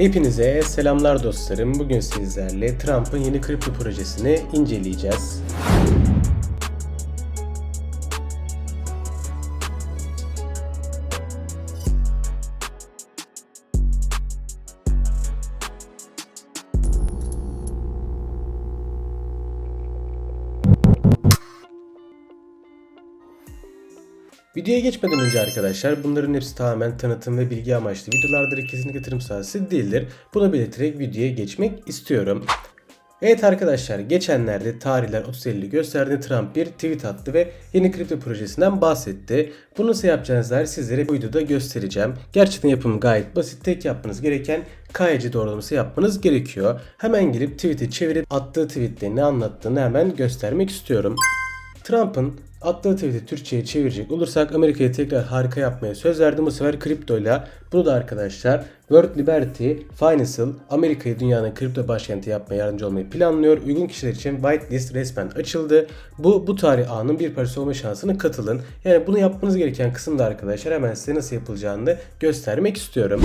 Hepinize selamlar dostlarım. Bugün sizlerle Trump'ın yeni kripto projesini inceleyeceğiz. Videoya geçmeden önce arkadaşlar bunların hepsi tamamen tanıtım ve bilgi amaçlı videolardır. Kesinlikle yatırım sahası değildir. Bunu belirterek videoya geçmek istiyorum. Evet arkadaşlar geçenlerde tarihler 30 Eylül'ü gösterdiğinde Trump bir tweet attı ve yeni kripto projesinden bahsetti. Bunu nasıl yapacağınızı sizlere bu videoda göstereceğim. Gerçekten yapım gayet basit. Tek yapmanız gereken KYC doğrulaması yapmanız gerekiyor. Hemen gelip tweet'i çevirip attığı tweette ne anlattığını hemen göstermek istiyorum. Trump'ın attığı tweet'i Türkçe'ye çevirecek olursak Amerika'yı tekrar harika yapmaya söz verdi. Bu sefer kriptoyla. Bunu da arkadaşlar World Liberty Financial Amerika'yı dünyanın kripto başkenti yapmaya yardımcı olmayı planlıyor. Uygun kişiler için whitelist resmen açıldı. Bu bu tarih anın bir parçası olma şansına katılın. Yani bunu yapmanız gereken kısımda arkadaşlar hemen size nasıl yapılacağını göstermek istiyorum.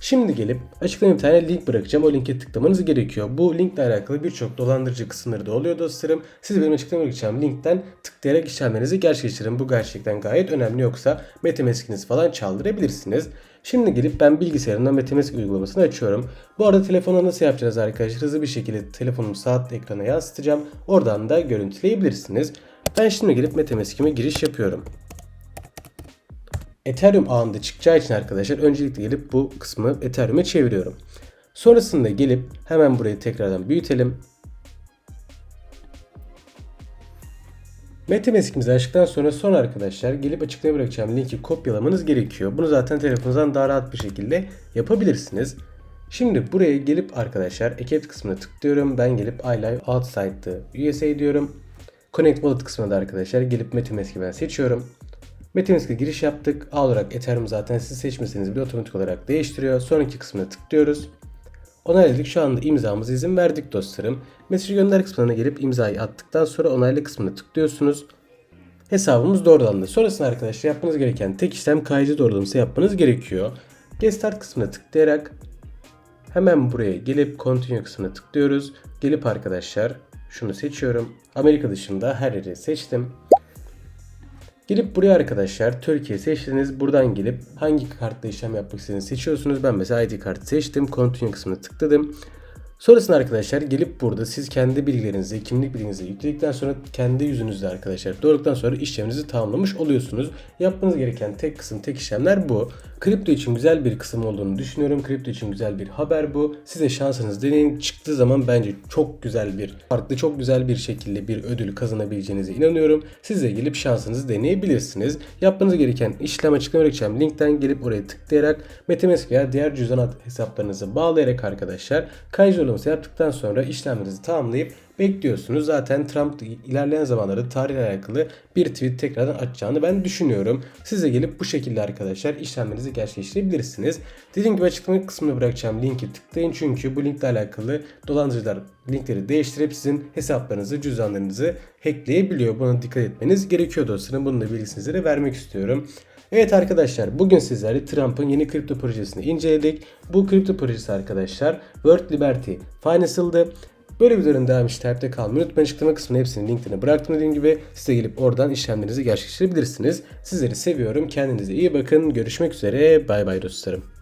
Şimdi gelip açıklamaya bir tane link bırakacağım. O linke tıklamanız gerekiyor. Bu linkle alakalı birçok dolandırıcı kısımları da oluyor dostlarım. Siz benim açıklamaya bırakacağım linkten tıklayarak işlemlerinizi gerçekleştirin. Bu gerçekten gayet önemli. Yoksa Metamask'inizi falan çaldırabilirsiniz. Şimdi gelip ben bilgisayarımdan Metamask uygulamasını açıyorum. Bu arada telefona nasıl yapacağız arkadaşlar? Hızlı bir şekilde telefonumu saat ekrana yansıtacağım. Oradan da görüntüleyebilirsiniz. Ben şimdi gelip Metamask'ime giriş yapıyorum. Ethereum ağında çıkacağı için arkadaşlar öncelikle gelip bu kısmı Ethereum'e çeviriyorum. Sonrasında gelip hemen burayı tekrardan büyütelim. Metamask'imizi açtıktan sonra son arkadaşlar gelip açıklamaya bırakacağım linki kopyalamanız gerekiyor. Bunu zaten telefonunuzdan daha rahat bir şekilde yapabilirsiniz. Şimdi buraya gelip arkadaşlar eket kısmına tıklıyorum. Ben gelip I live outside the USA diyorum. Connect Wallet kısmına da arkadaşlar gelip Metamask'i ben seçiyorum. Metamask'e giriş yaptık. A olarak Ethereum zaten siz seçmeseniz bile otomatik olarak değiştiriyor. Sonraki kısmına tıklıyoruz. Onayladık. Şu anda imzamızı izin verdik dostlarım. Mesaj gönder kısmına gelip imzayı attıktan sonra onayla kısmına tıklıyorsunuz. Hesabımız doğrulandı. Sonrasında arkadaşlar yapmanız gereken tek işlem KYC doğrulaması yapmanız gerekiyor. Get Start kısmına tıklayarak hemen buraya gelip Continue kısmına tıklıyoruz. Gelip arkadaşlar şunu seçiyorum. Amerika dışında her yeri seçtim. Gelip buraya arkadaşlar Türkiye seçtiniz. Buradan gelip hangi kartla işlem yapmak istediğinizi seçiyorsunuz. Ben mesela ID kartı seçtim. Continue kısmına tıkladım. Sonrasında arkadaşlar gelip burada siz kendi bilgilerinizi, kimlik bilginizi yükledikten sonra kendi yüzünüzde arkadaşlar doğruluktan sonra işleminizi tamamlamış oluyorsunuz. Yapmanız gereken tek kısım, tek işlemler bu. Kripto için güzel bir kısım olduğunu düşünüyorum. Kripto için güzel bir haber bu. Size şansınız deneyin. Çıktığı zaman bence çok güzel bir, farklı çok güzel bir şekilde bir ödül kazanabileceğinize inanıyorum. Siz de gelip şansınızı deneyebilirsiniz. Yapmanız gereken işlem açıklama bırakacağım linkten gelip oraya tıklayarak Metamask veya diğer cüzdan hesaplarınızı bağlayarak arkadaşlar kayıt uygulaması yaptıktan sonra işlemlerinizi tamamlayıp bekliyorsunuz. Zaten Trump ilerleyen zamanlarda tarihle alakalı bir tweet tekrardan açacağını ben düşünüyorum. Siz de gelip bu şekilde arkadaşlar işlemlerinizi gerçekleştirebilirsiniz. Dediğim gibi açıklama kısmına bırakacağım linki tıklayın çünkü bu linkle alakalı dolandırıcılar linkleri değiştirip sizin hesaplarınızı, cüzdanlarınızı hackleyebiliyor. Buna dikkat etmeniz gerekiyor dostlarım. Bunu da bilgisini vermek istiyorum. Evet arkadaşlar bugün sizlerle Trump'ın yeni kripto projesini inceledik. Bu kripto projesi arkadaşlar World Liberty Financial'dı. Böyle videoların devamı için takipte kalmayı unutmayın. Açıklama kısmına hepsinin linklerini bıraktım dediğim gibi. Siz de gelip oradan işlemlerinizi gerçekleştirebilirsiniz. Sizleri seviyorum. Kendinize iyi bakın. Görüşmek üzere. Bay bay dostlarım.